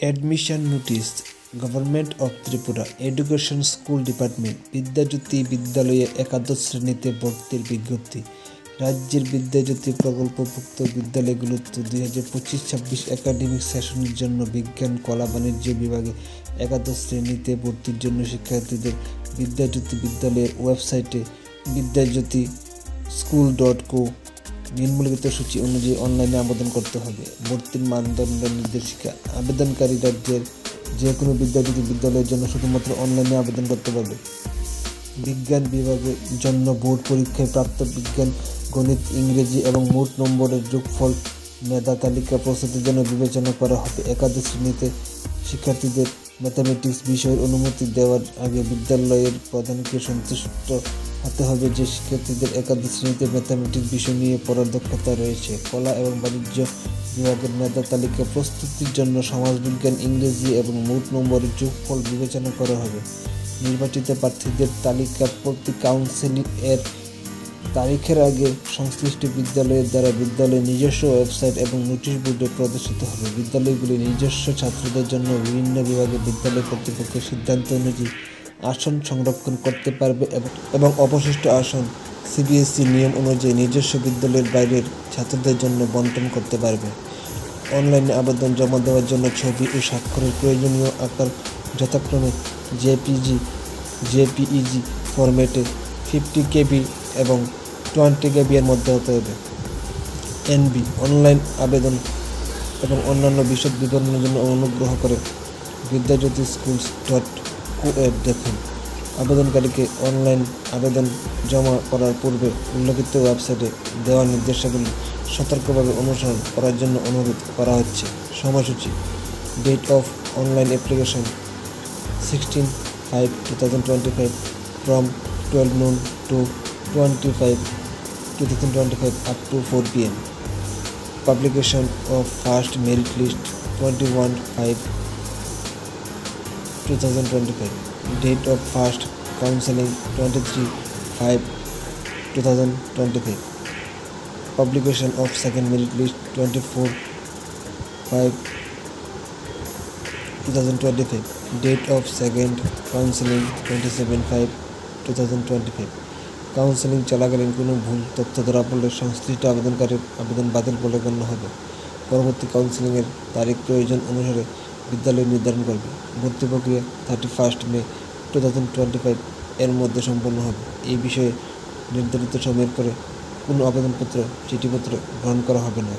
Admission notice government of Tripura education school department Vidyajyoti বিদ্যালয়ে একাদশ শ্রেণীতে ভর্তির বিজ্ঞপ্তি রাজ্যের বিদ্যাজ্যোতি প্রকল্পভুক্ত বিদ্যালয়গুলোতে দুই হাজার পঁচিশ ছাব্বিশ একাডেমিক সেশনের জন্য বিজ্ঞান, কলা, বাণিজ্য বিভাগে একাদশ শ্রেণীতে ভর্তির জন্য শিক্ষার্থীদের বিদ্যাজ্যোতি বিদ্যালয়ের ওয়েবসাইটে বিদ্যাজ্যোতি স্কুল ডট কো নিম্নলিখিত সূচি অনুযায়ী অনলাইনে আবেদন করতে হবে। ভর্তির মানদণ্ড নির্দেশিকা। আবেদনকারী রাজ্যের যে কোনো বিদ্যাজ্যোতি বিদ্যালয়ের জন্য শুধুমাত্র অনলাইনে আবেদন করতে পারবে। বিজ্ঞান বিভাগের জন্য বোর্ড পরীক্ষায় প্রাপ্ত বিজ্ঞান, গণিত, ইংরেজি এবং মোট নম্বরের যোগফল মেধা তালিকা প্রস্তুতির জন্য বিবেচনা করা হবে। একাদশ শ্রেণীতে শিক্ষার্থীদের ম্যাথামেটিক্স বিষয়ের অনুমতি দেওয়ার আগে বিদ্যালয়ের প্রধানকে সন্তুষ্ট হতে হবে যে শিক্ষার্থীদের একাদশ শ্রেণীতে ম্যাথামেটিক্স বিষয় নিয়ে পড়ার দক্ষতা রয়েছে। কলা এবং বাণিজ্য বিভাগের মেধা তালিকা প্রস্তুতির জন্য সমাজবিজ্ঞান, ইংরেজি এবং মোট নম্বরের যোগফল বিবেচনা করা হবে। নির্বাচিত প্রার্থীদের তালিকা প্রতি কাউন্সিলিং এর তারিখের আগে সংশ্লিষ্ট বিদ্যালয়ের দ্বারা বিদ্যালয়ের নিজস্ব ওয়েবসাইট এবং নোটিশ বোর্ডে প্রদর্শিত হবে। বিদ্যালয়গুলি নিজস্ব ছাত্রদের জন্য বিভিন্ন বিভাগে বিদ্যালয় কর্তৃপক্ষের সিদ্ধান্ত অনুযায়ী আসন সংরক্ষণ করতে পারবে এবং অবশিষ্ট আসন সিবিএসই নিয়ম অনুযায়ী নিজস্ব বিদ্যালয়ের বাইরের ছাত্রদের জন্য বন্টন করতে পারবে। অনলাইনে আবেদন জমা দেওয়ার জন্য ছবি ও স্বাক্ষরের প্রয়োজনীয় আকার যথাক্রমে জেপিজি, জেপিইজি ফরম্যাটে ফিফটি কেবি এবং টোয়েন্টি কেবি এর মধ্যে হতে হবে। এনবি অনলাইন আবেদন এবং অন্যান্য বিশদ বিবরণের জন্য অনুগ্রহ করে বিদ্যাজ্যোতি স্কুলস ডট কোএড দেখুন। আবেদনকারীকে অনলাইন আবেদন জমা করার পূর্বে উল্লেখিত ওয়েবসাইটে দেওয়া নির্দেশাবলী সতর্কভাবে অনুসরণ করার জন্য অনুরোধ করা হচ্ছে। সময়সূচি, date of online application, sixteen five two thousand twenty five from twelve noon to twenty five two thousand twenty five up to four P M. publication of first merit list 21 5 2025 date of first counseling 23 5 2025 publication of second merit list 24 5 2025 date of second counseling 27 5 2025 counselling চলাকালীন কোনো ভুল তথ্য ধরা পড়লে সংশ্লিষ্ট আবেদনকারীর আবেদন বাতিল বলে গণ্য হবে। পরবর্তী কাউন্সেলিংয়ের তারিখ প্রয়োজন অনুসারে বিদ্যালয় নির্ধারণ করবে। ভর্তি প্রক্রিয়া thirty first May two thousand twenty five এর মধ্যে সম্পন্ন হবে। এই বিষয়ে নির্ধারিত সময়ের পরে কোনো আবেদনপত্র, চিঠিপত্র গ্রহণ করা হবে না।